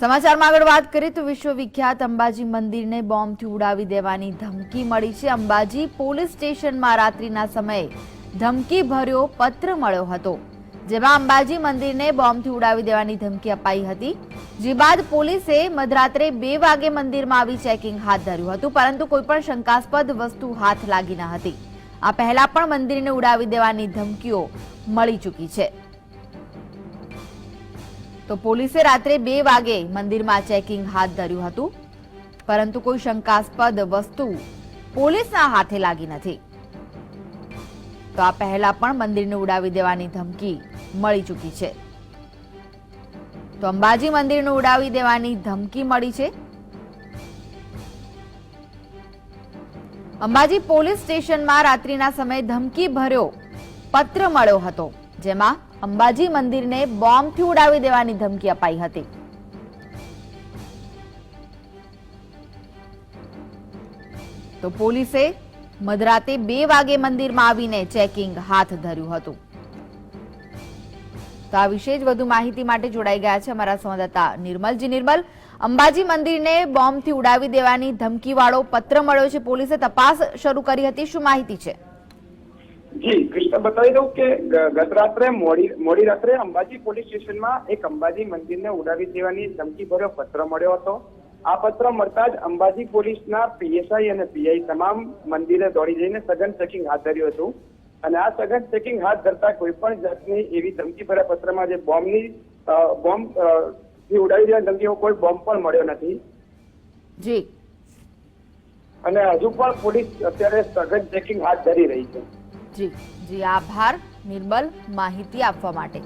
સમાચારમાં આગળ વાત કરીએ તો વિશ્વવિખ્યાત અંબાજી મંદિરને બોમ્બથી ઉડાવી દેવાની ધમકી મળી છે. અંબાજી પોલીસ સ્ટેશનમાં રાત્રિના સમયે ધમકી ભર્યો પત્ર મળ્યો હતો, જેમાં અંબાજી મંદિરને બોમ્બથી ઉડાવી દેવાની ધમકી અપાઈ હતી. જે બાદ પોલીસે મધરાત્રે બે વાગે મંદિરમાં આવી ચેકિંગ હાથ ધર્યું હતું, પરંતુ કોઈપણ શંકાસ્પદ વસ્તુ હાથ લાગી ન હતી. આ પહેલા પણ મંદિરને ઉડાવી દેવાની ધમકીઓ મળી ચૂકી છે. તો પોલીસે રાત્રે બે વાગે મંદિરમાં ચેકિંગ હાથ ધર્યું હતું. પરંતુ કોઈ શંકાસ્પદ વસ્તુ પોલીસના હાથે લાગી નથી. તો આ પહેલા પણ મંદિરને ઉડાવી દેવાની ધમકી મળી ચૂકી છે. તો અંબાજી મંદિરને ઉડાવી દેવાની ધમકી મળી છે. અંબાજી પોલીસ સ્ટેશનમાં રાત્રિના સમયે ધમકી ભર્યો પત્ર મળ્યો હતો, જેમાં અંબાજી મંદિરને બોમ્બથી ઉડાવી દેવાની ધમકી અપાઈ હતી. તો પોલીસે મધરાતે બે વાગે મંદિરમાં આવીને ચેકિંગ હાથ ધર્યું હતું. તો આ વિશે જ વધુ માહિતી માટે જોડાઈ ગયા છે અમારા સંવાદદાતા નિર્મલજી. નિર્મલ, અંબાજી મંદિરને બોમ્બથી ઉડાવી દેવાની ધમકીવાળો પત્ર મળ્યો છે. પોલીસે તપાસ શરૂ કરી હતી. શું માહિતી છે? જી કૃષ્ણ બતાવી દઉં કે ગત રાત્રે મોડી મોડી રાત્રે અંબાજી પોલીસ સ્ટેશનમાં એક અંબાજી મંદિરને ઉડાવી દેવાની ધમકી ભર્યો પત્ર મળ્યો હતો. આ પત્ર મળતા જ અંબાજી પોલીસના પીએસઆઈ અને પીઆઈ તમામ મંદિરે દોડી જઈને સઘન ચેકિંગ હાથ ધર્યું હતું. અને આ સઘન ચેકિંગ હાથ ધરતા કોઈ પણ જાતની એવી ધમકી ભર્યા પત્રમાં જે બોમ્બની બોમ્બથી ઉડાવી દેવાની ધમકીઓ કોઈ બોમ્બ પણ મળ્યો નથી. જી. અને હજુ પણ પોલીસ અત્યારે સઘન ચેકિંગ હાથ ધરી રહી છે. જી જી આભાર નિર્મલ માહિતી આપવા માટે.